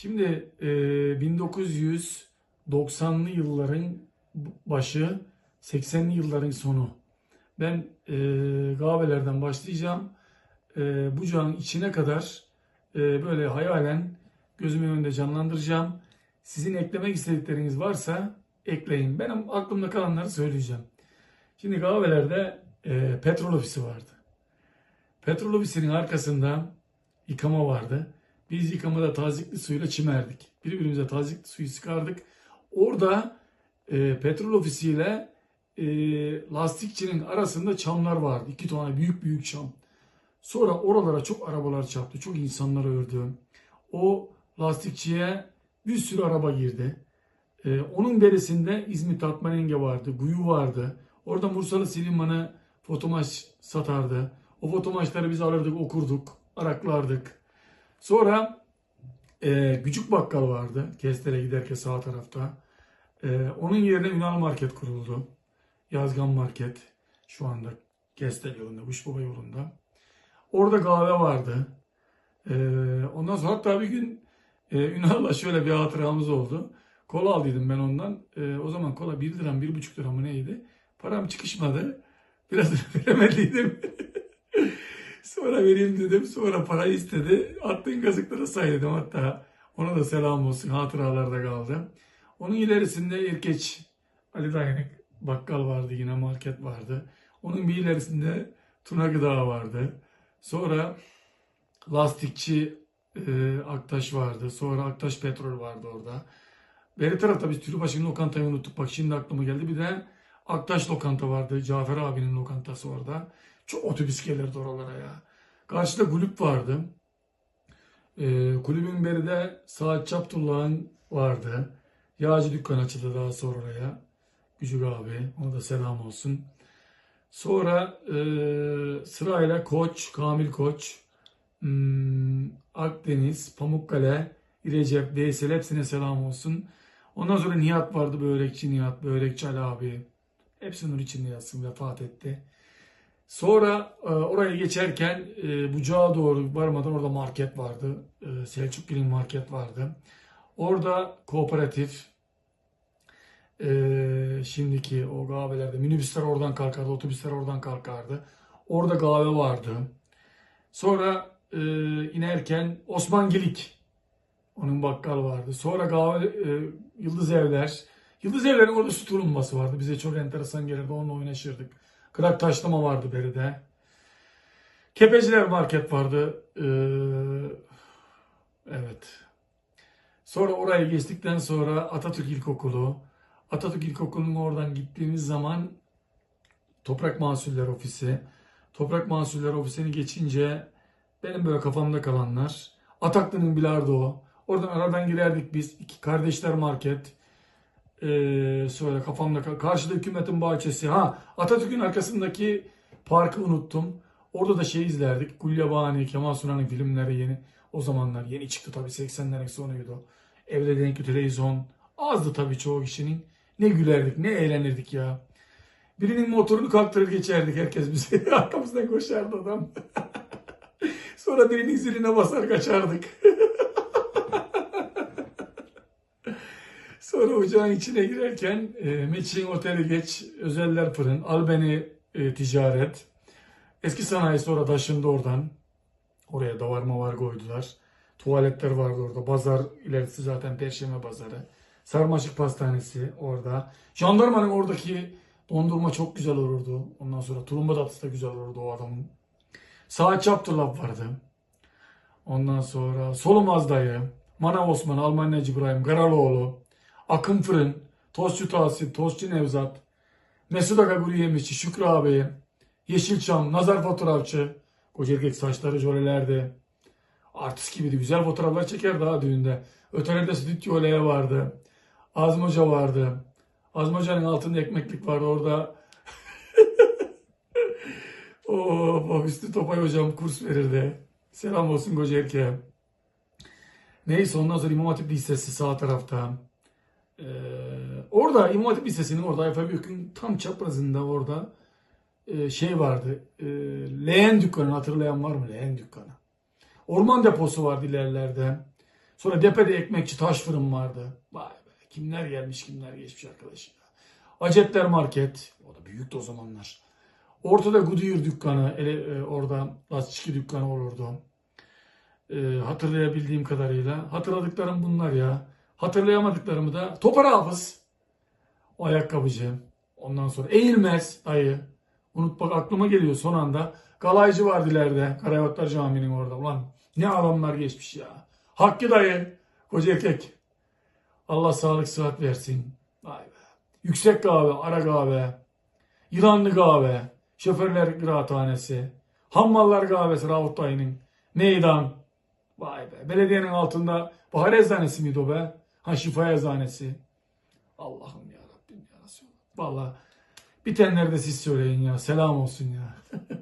Şimdi e, 1990'lı yılların başı, 80'li yılların sonu. Ben e, kahvelerden başlayacağım. E, Bucağın içine kadar e, böyle hayalen gözümün önünde canlandıracağım. Sizin eklemek istedikleriniz varsa ekleyin. Benim aklımda kalanları söyleyeceğim. Şimdi kahvelerde e, petrol ofisi vardı. Petrol ofisinin arkasında yıkama vardı. Biz yıkamada tazikli suyla çimerdik. Birbirimize tazikli suyu sıkardık. Orada e, petrol ofisiyle e, lastikçinin arasında çamlar vardı. İki tane büyük büyük çam. Sonra oralara çok arabalar çarptı. Çok insanlar öldü. O lastikçiye bir sürü araba girdi. E, onun berisinde İzmit Tatmarenge vardı. Guyu vardı. Orada Mursalı Siliman'ı fotomaç satardı. O fotomaçları biz alırdık, okurduk, araklardık. Sonra e, Küçük Bakkal vardı. Kestel'e giderken sağ tarafta. E, onun yerine Ünal Market kuruldu. Yazgan Market. Şu anda Kestel yolunda, Kuşbaba yolunda. Orada kahve vardı. E, ondan sonra hatta bir gün e, Ünal'la şöyle bir hatıramız oldu. Kola aldıydım ben ondan. E, o zaman kola 1 lira, 1,5 lira mı neydi? Param çıkışmadı. Biraz veremediydim. Sonra vereyim dedim. Sonra parayı istedi. Attığın kazıklara say dedim hatta. Ona da selam olsun. Hatıralarda kaldı. Onun ilerisinde İrkeç Ali Dayanık bakkal vardı yine market vardı. Onun bir ilerisinde Tuna Gıda vardı. Sonra lastikçi e, Aktaş vardı. Sonra Aktaş Petrol vardı orada. Beri tarafta biz Türbaşı'nın lokantayı unuttuk. Bak şimdi aklıma geldi. Bir de Aktaş lokanta vardı. Cafer abinin lokantası orada. Çok otobüs gelirdi oralara ya. Karşıda kulüp vardı. Ee, kulübün beride Saat Çaptullah'ın vardı. Yağcı dükkan açıldı daha sonra oraya. Gücük abi. Ona da selam olsun. Sonra e, sırayla Koç, Kamil Koç, hmm, Akdeniz, Pamukkale, İrecep, Veysel hepsine selam olsun. Ondan sonra Nihat vardı börekçi Nihat, börekçi Ali abi. Hepsi nur içinde yatsın vefat etti. Sonra e, oraya geçerken e, Bucağa doğru varmadan orada market vardı. E, Selçukgil'in market vardı. Orada kooperatif e, şimdiki o kahvelerde minibüsler oradan kalkardı, otobüsler oradan kalkardı. Orada kahve vardı. Sonra e, inerken Osmangilik onun bakkal vardı. Sonra kahve e, Yıldız Evler. Yıldız Evler'in orada su tulumması vardı. Bize çok enteresan gelirdi. Onunla oynaşırdık. Kırak taşlama vardı beride. Kepeciler market vardı. Ee, evet. Sonra oraya geçtikten sonra Atatürk İlkokulu. Atatürk İlkokulu'nun oradan gittiğimiz zaman Toprak Mahsuller Ofisi. Toprak Mahsuller Ofisi'ni geçince benim böyle kafamda kalanlar. Ataklı'nın bilardo. Oradan aradan girerdik biz. İki kardeşler market. Ee, sonra kafamda karşıda hükümetin bahçesi. Ha Atatürk'ün arkasındaki parkı unuttum. Orada da şey izlerdik. Gulyabani, Kemal Sunal'ın filmleri yeni. O zamanlar yeni çıktı tabii 80'lerin sonuydu. Evde denkli televizyon. Azdı tabii çoğu kişinin. Ne gülerdik, ne eğlenirdik ya. Birinin motorunu kalktırır geçerdik herkes bize. Arkamızdan koşardı adam. Sonra birinin ziline basar kaçardık. Sonra ocağın içine girerken e, Meçin Oteli geç, Özeller Fırın, Albeni e, Ticaret. Eski sanayi sonra taşındı oradan. Oraya davarma var koydular. Tuvaletler vardı orada. Pazar ilerisi zaten Perşembe Pazarı. Sarmaşık Pastanesi orada. Jandarmanın oradaki dondurma çok güzel olurdu. Ondan sonra tulumba tatlısı da güzel olurdu o adamın. Saat Çaptırlap vardı. Ondan sonra Solumaz Dayı, Manav Osman, Almanyacı İbrahim, Garaloğlu, Akın Fırın, Tostçu Tahsin, Tostçu Nevzat, Mesut Aga Kuru Yemişçi, Şükrü abi, Yeşilçam, Nazar Fotoğrafçı, koca erkek saçları jölelerdi. Artist gibiydi. Güzel fotoğraflar çeker daha düğünde. Ötelerde Stüdyo Oleye vardı. Azim Hoca vardı. Azim Hoca'nın altında ekmeklik vardı orada. o Hüsnü Topay hocam kurs verirdi. Selam olsun koca erkeğe. Neyse ondan sonra İmam Hatip Lisesi sağ tarafta. Ee, orada İmam Hatip Lisesi'nin orada Ayfa Büyük'ün tam çaprazında orada e, şey vardı. E, leğen dükkanı hatırlayan var mı? Leğen dükkanı. Orman deposu vardı ilerlerde. Sonra Depe'de ekmekçi taş fırın vardı. Vay be. Kimler gelmiş kimler geçmiş arkadaş ya. Acetler Market. O da büyüktü o zamanlar. Ortada Goodyear dükkanı. ele- e, orada lastikçi dükkanı olurdu. E, hatırlayabildiğim kadarıyla. Hatırladıklarım bunlar ya. Hatırlayamadıklarımı da Topar Hafız. O ayakkabıcı. Ondan sonra Eğilmez dayı. Unut bak aklıma geliyor son anda. Galaycı vardı ileride. Karayotlar Camii'nin orada. Ulan ne adamlar geçmiş ya. Hakkı dayı. Koca erkek. Allah sağlık sıhhat versin. Vay be. Yüksek kahve, ara kahve. Yılanlı kahve. Şoförler kıraathanesi. Hammallar kahvesi Rauf dayının. Meydan. Vay be. Belediyenin altında bahar eczanesi miydi o be? Ha şifa eczanesi. Allah'ım ya Rabbim ya Resulallah. Valla bitenleri de siz söyleyin ya. Selam olsun ya.